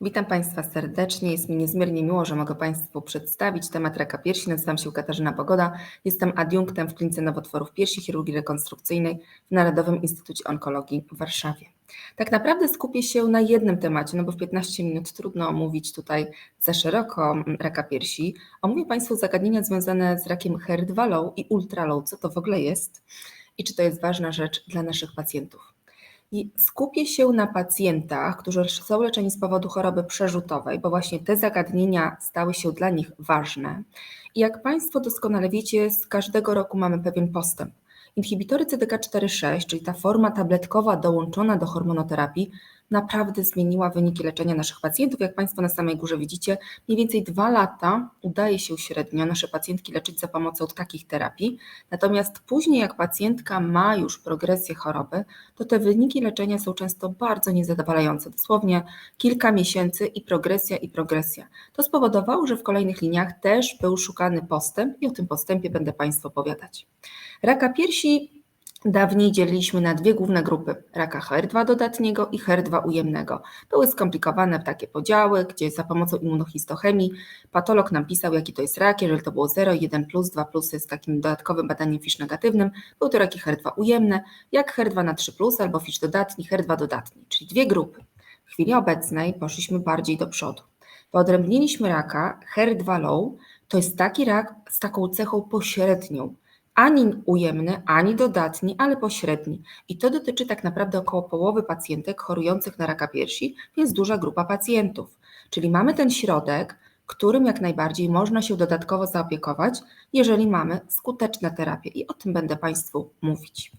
Witam Państwa serdecznie. Jest mi niezmiernie miło, że mogę Państwu przedstawić temat raka piersi. Nazywam się Katarzyna Pogoda. Jestem adiunktem w Klinice Nowotworów Piersi Chirurgii Rekonstrukcyjnej w Narodowym Instytucie Onkologii w Warszawie. Tak naprawdę skupię się na jednym temacie, no bo w 15 minut trudno omówić tutaj za szeroko raka piersi. Omówię Państwu zagadnienia związane z rakiem HER2 low i ultra low, co to w ogóle jest i czy to jest ważna rzecz dla naszych pacjentów. I skupię się na pacjentach, którzy są leczeni z powodu choroby przerzutowej, bo właśnie te zagadnienia stały się dla nich ważne. I jak Państwo doskonale wiecie, z każdego roku mamy pewien postęp. Inhibitory CDK4-6, czyli ta forma tabletkowa dołączona do hormonoterapii, naprawdę zmieniła wyniki leczenia naszych pacjentów. Jak Państwo na samej górze widzicie, mniej więcej dwa lata udaje się średnio nasze pacjentki leczyć za pomocą takich terapii. Natomiast później, jak pacjentka ma już progresję choroby, to te wyniki leczenia są często bardzo niezadowalające. Dosłownie kilka miesięcy i progresja, i progresja. To spowodowało, że w kolejnych liniach też był szukany postęp i o tym postępie będę Państwu opowiadać. Raka piersi Dawniej dzieliliśmy na dwie główne grupy: raka HER2 dodatniego i HER2 ujemnego. Były skomplikowane takie podziały, gdzie za pomocą immunohistochemii patolog nam pisał, jaki to jest rak, jeżeli to było 0, 1, plus, 2 plus jest takim dodatkowym badaniem FISH negatywnym. Był to raki HER2 ujemne, jak HER2 na 3 plus albo FISH dodatni, HER2 dodatni, czyli dwie grupy. W chwili obecnej poszliśmy bardziej do przodu. Wyodrębniliśmy raka HER2 low, to jest taki rak z taką cechą pośrednią ani ujemny, ani dodatni, ale pośredni. I to dotyczy tak naprawdę około połowy pacjentek chorujących na raka piersi, więc duża grupa pacjentów. Czyli mamy ten środek, którym jak najbardziej można się dodatkowo zaopiekować, jeżeli mamy skuteczne terapie i o tym będę Państwu mówić.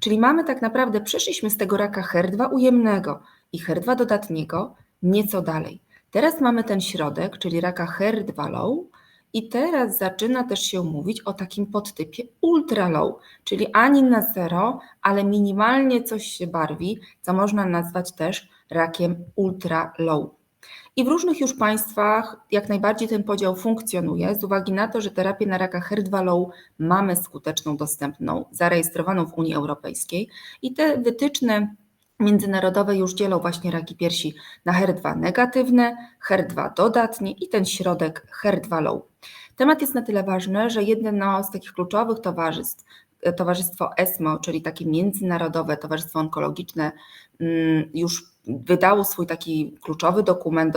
Czyli mamy tak naprawdę, przeszliśmy z tego raka HER2 ujemnego i HER2 dodatniego nieco dalej. Teraz mamy ten środek, czyli raka HER2 low, teraz zaczyna też się mówić o takim podtypie ultra low, czyli ani na zero, ale minimalnie coś się barwi, co można nazwać też rakiem ultra low. I w różnych już państwach jak najbardziej ten podział funkcjonuje, z uwagi na to, że terapię na raka HER2 low mamy skuteczną, dostępną, zarejestrowaną w Unii Europejskiej i te wytyczne międzynarodowe już dzielą właśnie raki piersi na HER2 negatywne, HER2 dodatnie i ten środek HER2 low. Temat jest na tyle ważny, że jedno z takich kluczowych towarzystw, towarzystwo ESMO, czyli takie międzynarodowe towarzystwo onkologiczne, mm, już wydało swój taki kluczowy dokument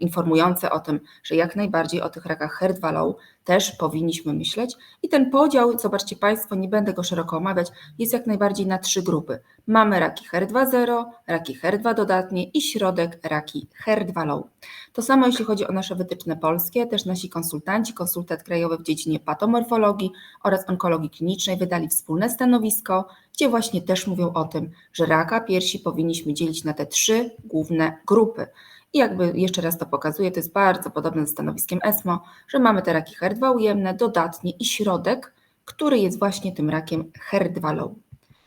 informujący o tym, że jak najbardziej o tych rakach HER2 low też powinniśmy myśleć. I ten podział, zobaczcie Państwo, nie będę go szeroko omawiać, jest jak najbardziej na trzy grupy. Mamy raki HER2-0, raki HER2 dodatnie i środek raki HER2 low. To samo jeśli chodzi o nasze wytyczne polskie, też nasi konsultanci, konsultant krajowy w dziedzinie patomorfologii oraz onkologii klinicznej wydali wspólne stanowisko, gdzie właśnie też mówią o tym, że raka piersi powinniśmy dzielić na te trzy główne grupy. I jakby jeszcze raz to pokazuję, to jest bardzo podobne ze stanowiskiem ESMO, że mamy te raki HER2 ujemne, dodatnie i środek, który jest właśnie tym rakiem HER2 low.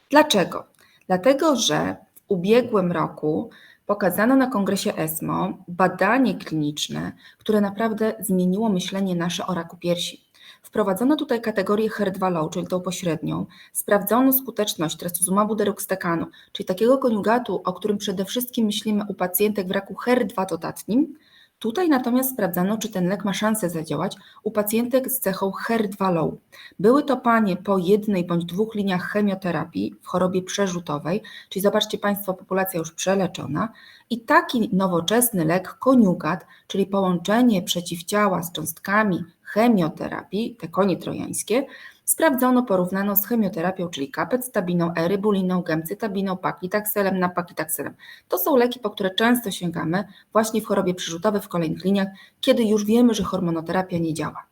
Dlaczego? Dlatego, że w ubiegłym roku pokazano na kongresie ESMO badanie kliniczne, które naprawdę zmieniło myślenie nasze o raku piersi. Wprowadzono tutaj kategorię HER2 low, czyli tą pośrednią. Sprawdzono skuteczność trastuzumab deruxtekanu, czyli takiego koniugatu, o którym przede wszystkim myślimy u pacjentek w raku HER2 dodatnim. Tutaj natomiast sprawdzano, czy ten lek ma szansę zadziałać u pacjentek z cechą HER2 low. Były to panie po jednej bądź dwóch liniach chemioterapii w chorobie przerzutowej, czyli zobaczcie Państwo, populacja już przeleczona. I taki nowoczesny lek koniugat, czyli połączenie przeciwciała z cząstkami chemioterapii, te konie trojańskie, sprawdzono, porównano z chemioterapią, czyli kapectabiną, erybuliną, gemcytabiną, paklitakselem, napaklitakselem. To są leki, po które często sięgamy właśnie w chorobie przerzutowej w kolejnych liniach, kiedy już wiemy, że hormonoterapia nie działa.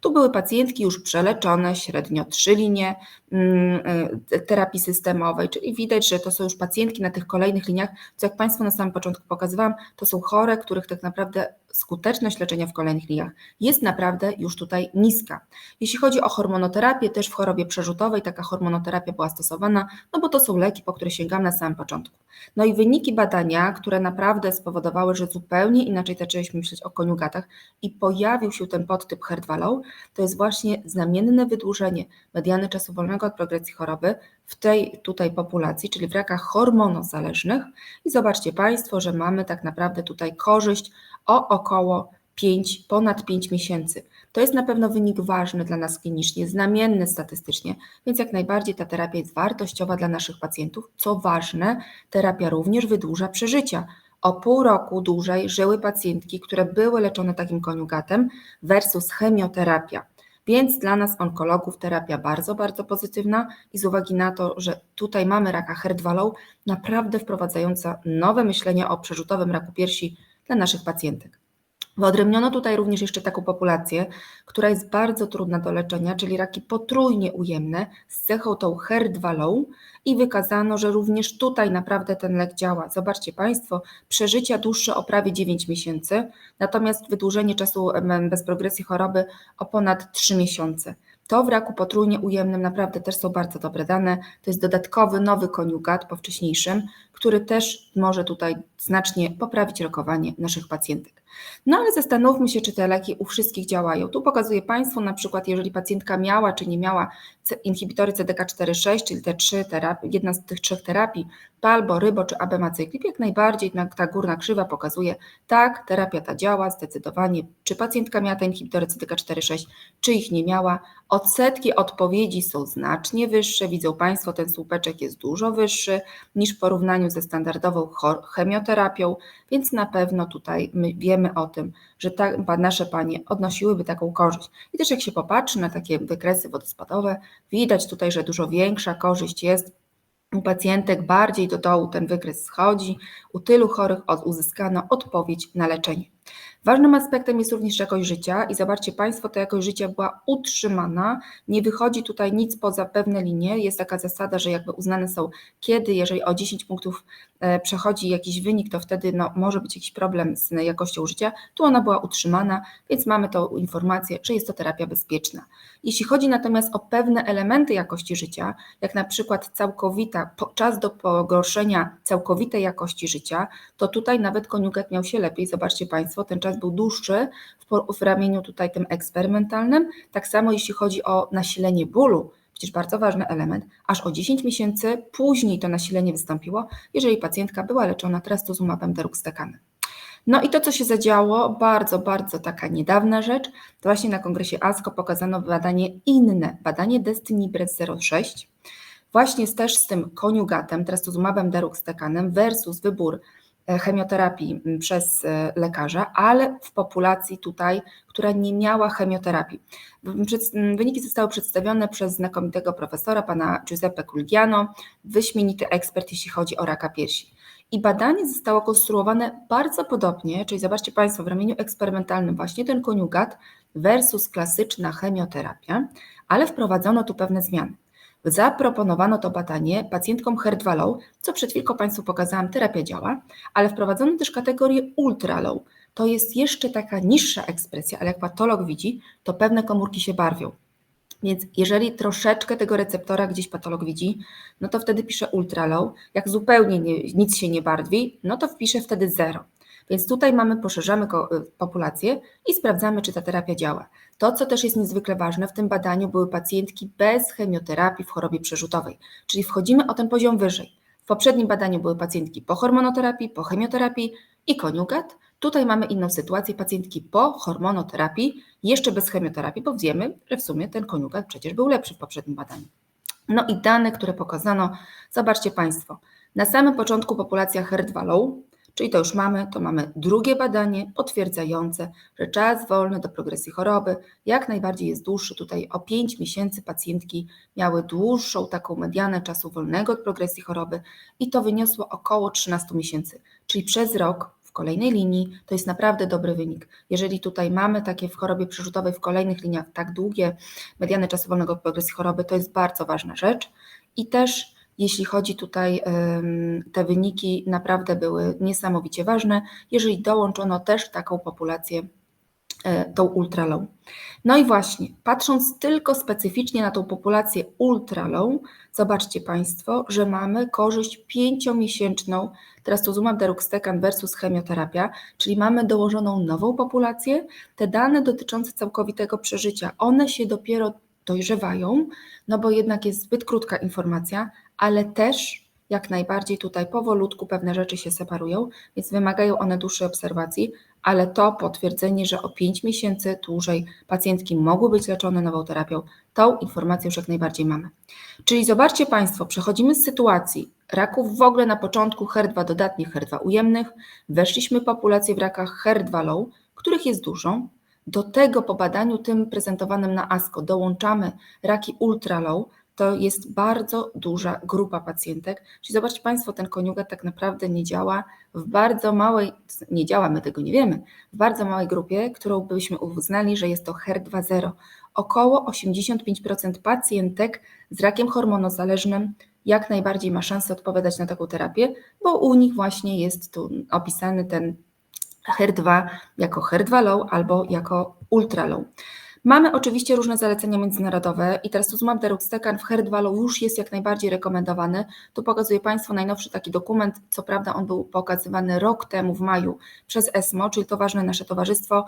Tu były pacjentki już przeleczone, średnio trzy linie mm, y, terapii systemowej, czyli widać, że to są już pacjentki na tych kolejnych liniach, co jak Państwu na samym początku pokazywałam, to są chore, których tak naprawdę skuteczność leczenia w kolejnych liniach jest naprawdę już tutaj niska. Jeśli chodzi o hormonoterapię, też w chorobie przerzutowej taka hormonoterapia była stosowana, no bo to są leki, po które sięgam na samym początku. No i wyniki badania, które naprawdę spowodowały, że zupełnie inaczej zaczęliśmy myśleć o koniugatach i pojawił się ten podtyp HER2 low, to jest właśnie znamienne wydłużenie mediany czasu wolnego od progresji choroby w tej tutaj populacji, czyli w rakach hormonozależnych. I zobaczcie Państwo, że mamy tak naprawdę tutaj korzyść o około 5, ponad 5 miesięcy. To jest na pewno wynik ważny dla nas klinicznie, znamienny statystycznie, więc jak najbardziej ta terapia jest wartościowa dla naszych pacjentów. Co ważne, terapia również wydłuża przeżycia. O pół roku dłużej żyły pacjentki, które były leczone takim koniugatem versus chemioterapia. Więc dla nas onkologów terapia bardzo, bardzo pozytywna i z uwagi na to, że tutaj mamy raka HER2-low, naprawdę wprowadzająca nowe myślenie o przerzutowym raku piersi dla naszych pacjentek. Wyodrębniono tutaj również jeszcze taką populację, która jest bardzo trudna do leczenia, czyli raki potrójnie ujemne z cechą tą HER2-low i wykazano, że również tutaj naprawdę ten lek działa. Zobaczcie Państwo, przeżycia dłuższe o prawie 9 miesięcy, natomiast wydłużenie czasu bez progresji choroby o ponad 3 miesiące. To w raku potrójnie ujemnym naprawdę też są bardzo dobre dane. To jest dodatkowy nowy koniugat po wcześniejszym, który też może tutaj znacznie poprawić rokowanie naszych pacjentek. No ale zastanówmy się, czy te leki u wszystkich działają. Tu pokazuję Państwu na przykład, jeżeli pacjentka miała czy nie miała inhibitory CDK4-6, czyli te trzy terapie, jedna z tych trzech terapii, palbo, rybo czy abemaciclib, jak najbardziej ta górna krzywa pokazuje, tak, terapia ta działa zdecydowanie, czy pacjentka miała te inhibitory CDK4-6, czy ich nie miała. Odsetki odpowiedzi są znacznie wyższe, widzą Państwo, ten słupeczek jest dużo wyższy niż w porównaniu ze standardową chemioterapią, więc na pewno tutaj my wiemy o tym, że ta, nasze panie odnosiłyby taką korzyść. I też jak się popatrzy na takie wykresy wodospadowe, widać tutaj, że dużo większa korzyść jest u pacjentek, bardziej do dołu ten wykres schodzi, u tylu chorych uzyskano odpowiedź na leczenie. Ważnym aspektem jest również jakość życia i zobaczcie Państwo, ta jakość życia była utrzymana, nie wychodzi tutaj nic poza pewne linie, jest taka zasada, że jakby uznane są kiedy, jeżeli o 10 punktów e, przechodzi jakiś wynik, to wtedy no, może być jakiś problem z jakością życia, tu ona była utrzymana, więc mamy tą informację, że jest to terapia bezpieczna. Jeśli chodzi natomiast o pewne elementy jakości życia, jak na przykład całkowita, czas do pogorszenia całkowitej jakości życia, to tutaj nawet koniugat miał się lepiej, zobaczcie Państwo, ten czas czas był dłuższy w, w ramieniu tutaj tym eksperymentalnym. Tak samo jeśli chodzi o nasilenie bólu, przecież bardzo ważny element, aż o 10 miesięcy później to nasilenie wystąpiło, jeżeli pacjentka była leczona trastuzumabem deruxtekanem. No i to, co się zadziało, bardzo, bardzo taka niedawna rzecz, to właśnie na kongresie ASCO pokazano badanie inne, badanie Destiny Breast 06, właśnie też z tym koniugatem, trastuzumabem deruxtekanem versus wybór chemioterapii przez e, lekarza, ale w populacji tutaj, która nie miała chemioterapii. Wyniki zostały przedstawione przez znakomitego profesora, pana Giuseppe Culgiano, wyśmienity ekspert, jeśli chodzi o raka piersi. I badanie zostało konstruowane bardzo podobnie, czyli zobaczcie Państwo, w ramieniu eksperymentalnym właśnie ten koniugat versus klasyczna chemioterapia, ale wprowadzono tu pewne zmiany. Zaproponowano to badanie pacjentkom HER2-low, co przed chwilką Państwu pokazałam, terapia działa, ale wprowadzono też kategorię ultra-low. To jest jeszcze taka niższa ekspresja, ale jak patolog widzi, to pewne komórki się barwią. Więc jeżeli troszeczkę tego receptora gdzieś patolog widzi, no to wtedy pisze ultra-low. Jak zupełnie nie, nic się nie barwi, no to wpisze wtedy zero. Więc tutaj mamy, poszerzamy y, populację i sprawdzamy, czy ta terapia działa. To, co też jest niezwykle ważne, w tym badaniu były pacjentki bez chemioterapii w chorobie przerzutowej, czyli wchodzimy o ten poziom wyżej. W poprzednim badaniu były pacjentki po hormonoterapii, po chemioterapii i koniugat. Tutaj mamy inną sytuację, pacjentki po hormonoterapii, jeszcze bez chemioterapii, bo wiemy, że w sumie ten koniugat przecież był lepszy w poprzednim badaniu. No i dane, które pokazano, zobaczcie Państwo. Na samym początku populacja HER2-low, Czyli to już mamy, to mamy drugie badanie potwierdzające, że czas wolny do progresji choroby jak najbardziej jest dłuższy. Tutaj o 5 miesięcy pacjentki miały dłuższą taką medianę czasu wolnego od progresji choroby i to wyniosło około 13 miesięcy, czyli przez rok w kolejnej linii to jest naprawdę dobry wynik. Jeżeli tutaj mamy takie w chorobie przerzutowej w kolejnych liniach tak długie mediany czasu wolnego progresji choroby, to jest bardzo ważna rzecz i też jeśli chodzi tutaj, te wyniki naprawdę były niesamowicie ważne, jeżeli dołączono też taką populację e, tą ultra low. No i właśnie, patrząc tylko specyficznie na tą populację ultra low, zobaczcie Państwo, że mamy korzyść pięciomiesięczną trastuzumab deruxtecan versus chemioterapia, czyli mamy dołożoną nową populację. Te dane dotyczące całkowitego przeżycia, one się dopiero dojrzewają, no bo jednak jest zbyt krótka informacja, ale też jak najbardziej tutaj powolutku pewne rzeczy się separują, więc wymagają one dłuższej obserwacji, ale to potwierdzenie, że o 5 miesięcy dłużej pacjentki mogły być leczone nową terapią, tą informację już jak najbardziej mamy. Czyli zobaczcie Państwo, przechodzimy z sytuacji. Raków w ogóle na początku HER2 dodatnich, HER2 ujemnych, weszliśmy populację w rakach HER2 low, których jest dużo, do tego po badaniu tym prezentowanym na ASCO dołączamy raki ultra low, to jest bardzo duża grupa pacjentek. Czyli zobaczcie Państwo, ten koniugat tak naprawdę nie działa w bardzo małej, nie działa, my tego nie wiemy, w bardzo małej grupie, którą byśmy uznali, że jest to HER2-0. Około 85% pacjentek z rakiem hormonozależnym jak najbardziej ma szansę odpowiadać na taką terapię, bo u nich właśnie jest tu opisany ten HER2 jako HER2 low albo jako ultra low. Mamy oczywiście różne zalecenia międzynarodowe i teraz trastuzumab deruxtecan w HER2 już jest jak najbardziej rekomendowany. Tu pokazuję Państwu najnowszy taki dokument, co prawda on był pokazywany rok temu w maju przez ESMO, czyli to ważne nasze towarzystwo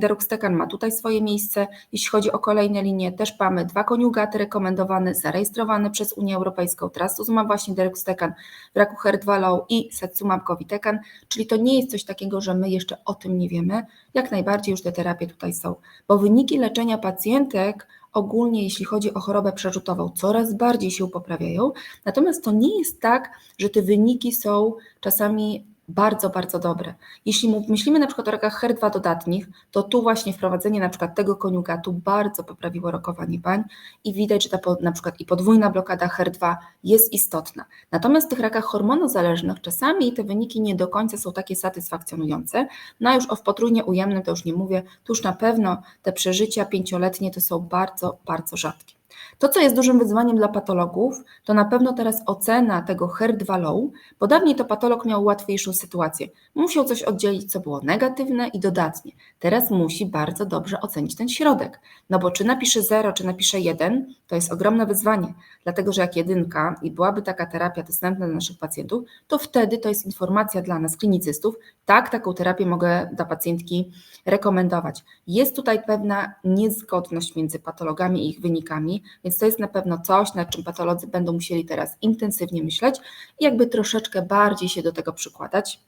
Deruxtecan ma tutaj swoje miejsce. Jeśli chodzi o kolejne linie, też mamy dwa koniugaty rekomendowane, zarejestrowane przez Unię Europejską. Trastuzumab właśnie Deruxtecan w raku HER2 low i Setsumab Govitecan, czyli to nie jest coś takiego, że my jeszcze o tym nie wiemy. Jak najbardziej już te terapie tutaj są, bo wyniki leczenia pacjentek ogólnie jeśli chodzi o chorobę przerzutową, coraz bardziej się poprawiają. Natomiast to nie jest tak, że te wyniki są czasami bardzo, bardzo dobre. Jeśli myślimy na przykład o rakach HER2 dodatnich, to tu właśnie wprowadzenie na przykład tego koniugatu bardzo poprawiło rokowanie pań i widać, że ta na przykład i podwójna blokada HER2 jest istotna. Natomiast w tych rakach hormonozależnych czasami te wyniki nie do końca są takie satysfakcjonujące. No a już o potrójnie ujemnym to już nie mówię, tu już na pewno te przeżycia pięcioletnie to są bardzo, bardzo rzadkie. To, co jest dużym wyzwaniem dla patologów, to na pewno teraz ocena tego HER2 low, bo dawniej to patolog miał łatwiejszą sytuację. Musiał coś oddzielić, co było negatywne i dodatnie. Teraz musi bardzo dobrze ocenić ten środek. No bo czy napisze 0, czy napisze 1, to jest ogromne wyzwanie, dlatego że jak jedynka i byłaby taka terapia dostępna dla naszych pacjentów, to wtedy to jest informacja dla nas, klinicystów, tak, taką terapię mogę dla pacjentki rekomendować. Jest tutaj pewna niezgodność między patologami i ich wynikami, więc to jest na pewno coś, nad czym patolodzy będą musieli teraz intensywnie myśleć i jakby troszeczkę bardziej się do tego przykładać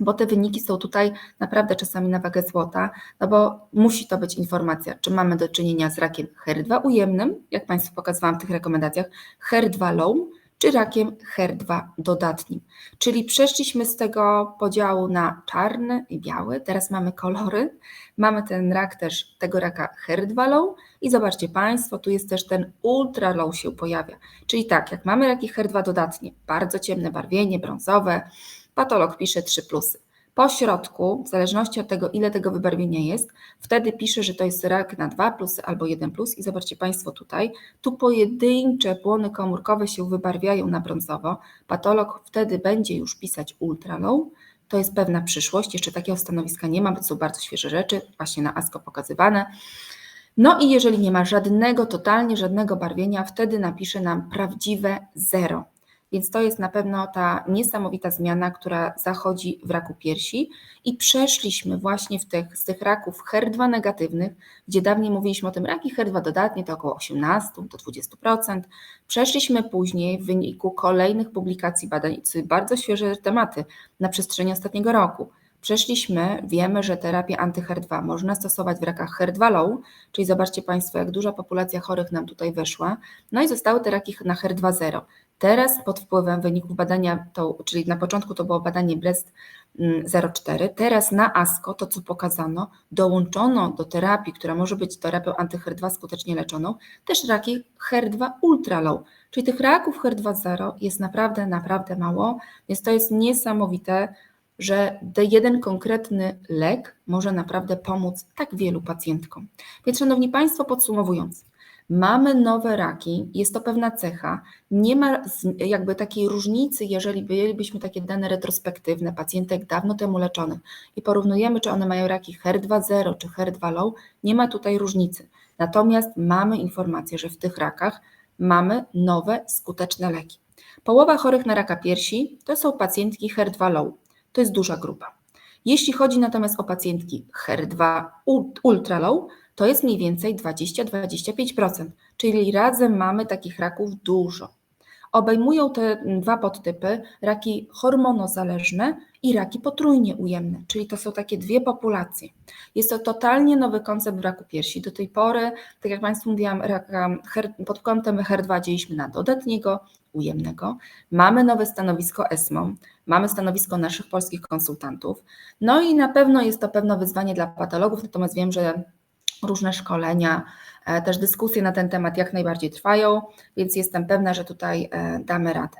bo te wyniki są tutaj naprawdę czasami na wagę złota, no bo musi to być informacja, czy mamy do czynienia z rakiem HER2 ujemnym, jak Państwu pokazywałam w tych rekomendacjach, HER2 low, czy rakiem HER2 dodatnim. Czyli przeszliśmy z tego podziału na czarny i biały, teraz mamy kolory, mamy ten rak też, tego raka HER2 low i zobaczcie Państwo, tu jest też ten ultra low się pojawia. Czyli tak, jak mamy raki HER2 dodatnie, bardzo ciemne barwienie, brązowe, patolog pisze 3 plusy. Po środku, w zależności od tego, ile tego wybarwienia jest, wtedy pisze, że to jest rak na 2 plusy albo 1 plus i zobaczcie Państwo tutaj, tu pojedyncze płony komórkowe się wybarwiają na brązowo, patolog wtedy będzie już pisać ultralow, to jest pewna przyszłość, jeszcze takiego stanowiska nie ma, bo to są bardzo świeże rzeczy, właśnie na ASCO pokazywane. No i jeżeli nie ma żadnego, totalnie żadnego barwienia, wtedy napisze nam prawdziwe zero. Więc to jest na pewno ta niesamowita zmiana, która zachodzi w raku piersi i przeszliśmy właśnie w tych, z tych raków HER2 negatywnych, gdzie dawniej mówiliśmy o tym raki HER2 dodatnie to około 18 do 20%. Przeszliśmy później w wyniku kolejnych publikacji badań, bardzo świeże tematy na przestrzeni ostatniego roku. Przeszliśmy, wiemy, że terapię anty-HER2 można stosować w rakach HER2 low, czyli zobaczcie Państwo, jak duża populacja chorych nam tutaj weszła. No i zostały te raki na HER2 0. Teraz pod wpływem wyników badania, to, czyli na początku to było badanie BREST 04, mm, teraz na ASCO to co pokazano, dołączono do terapii, która może być terapią anty-HER2 skutecznie leczoną, też raki HER2 ultra low, czyli tych raków HER2-0 jest naprawdę, naprawdę mało, więc to jest niesamowite, że jeden konkretny lek może naprawdę pomóc tak wielu pacjentkom. Więc Szanowni Państwo, podsumowując, Mamy nowe raki, jest to pewna cecha. Nie ma jakby takiej różnicy, jeżeli bylibyśmy takie dane retrospektywne pacjentek dawno temu leczonych i porównujemy, czy one mają raki HER2-0 czy HER2-low, nie ma tutaj różnicy. Natomiast mamy informację, że w tych rakach mamy nowe, skuteczne leki. Połowa chorych na raka piersi to są pacjentki HER2-low. To jest duża grupa. Jeśli chodzi natomiast o pacjentki HER2 ul- ultra-low, to jest mniej więcej 20-25%, czyli razem mamy takich raków dużo. Obejmują te dwa podtypy raki hormonozależne i raki potrójnie ujemne, czyli to są takie dwie populacje. Jest to totalnie nowy koncept w raku piersi. Do tej pory, tak jak Państwu mówiłam, raka pod kątem HER2 dzieliśmy na dodatniego, ujemnego. Mamy nowe stanowisko ESMO, mamy stanowisko naszych polskich konsultantów. No i na pewno jest to pewne wyzwanie dla patologów, natomiast wiem, że różne szkolenia, też dyskusje na ten temat jak najbardziej trwają, więc jestem pewna, że tutaj e, damy radę.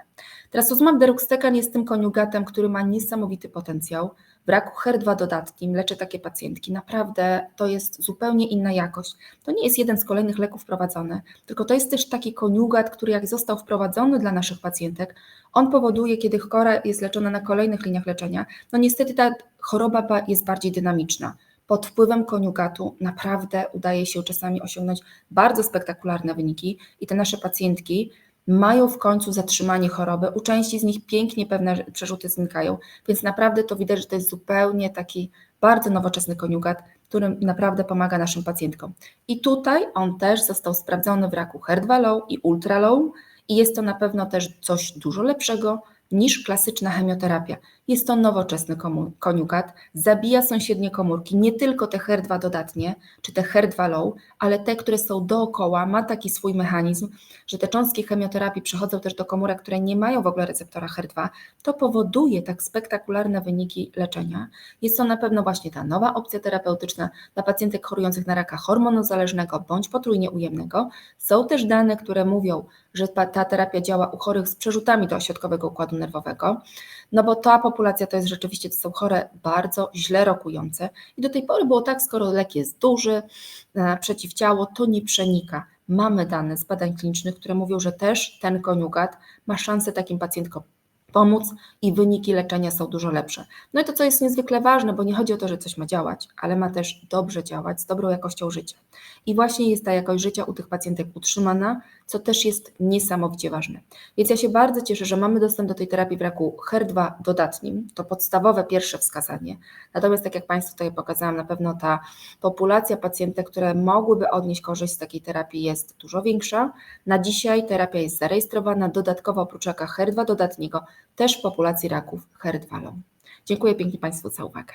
Trastuzumab deruxtecan jest tym koniugatem, który ma niesamowity potencjał. W raku HER2 dodatnim leczę takie pacjentki. Naprawdę to jest zupełnie inna jakość. To nie jest jeden z kolejnych leków wprowadzony, tylko to jest też taki koniugat, który jak został wprowadzony dla naszych pacjentek, on powoduje, kiedy chora jest leczona na kolejnych liniach leczenia, no niestety ta choroba ba- jest bardziej dynamiczna pod wpływem koniugatu naprawdę udaje się czasami osiągnąć bardzo spektakularne wyniki i te nasze pacjentki mają w końcu zatrzymanie choroby. U części z nich pięknie pewne przerzuty znikają, więc naprawdę to widać, że to jest zupełnie taki bardzo nowoczesny koniugat, który naprawdę pomaga naszym pacjentkom. I tutaj on też został sprawdzony w raku HER2 low i ultra low i jest to na pewno też coś dużo lepszego niż klasyczna chemioterapia. Jest to nowoczesny koniugat, zabija sąsiednie komórki, nie tylko te HER2 dodatnie, czy te HER2 low, ale te, które są dookoła, ma taki swój mechanizm, że te cząstki chemioterapii przechodzą też do komórek, które nie mają w ogóle receptora HER2, to powoduje tak spektakularne wyniki leczenia. Jest to na pewno właśnie ta nowa opcja terapeutyczna dla pacjentek chorujących na raka hormonozależnego bądź potrójnie ujemnego. Są też dane, które mówią, że ta terapia działa u chorych z przerzutami do ośrodkowego układu nerwowego, no bo ta populacja to jest rzeczywiście, to są chore bardzo źle rokujące i do tej pory było tak, skoro lek jest duży, e, przeciwciało, to nie przenika. Mamy dane z badań klinicznych, które mówią, że też ten koniugat ma szansę takim pacjentkom pomóc i wyniki leczenia są dużo lepsze. No i to, co jest niezwykle ważne, bo nie chodzi o to, że coś ma działać, ale ma też dobrze działać, z dobrą jakością życia. I właśnie jest ta jakość życia u tych pacjentek utrzymana, co też jest niesamowicie ważne. Więc ja się bardzo cieszę, że mamy dostęp do tej terapii w raku HER2 dodatnim, to podstawowe pierwsze wskazanie. Natomiast tak jak Państwu tutaj pokazałam, na pewno ta populacja pacjentek, które mogłyby odnieść korzyść z takiej terapii jest dużo większa. Na dzisiaj terapia jest zarejestrowana dodatkowo oprócz raka HER2 dodatniego też w populacji raków HER2 low. Dziękuję pięknie Państwu za uwagę.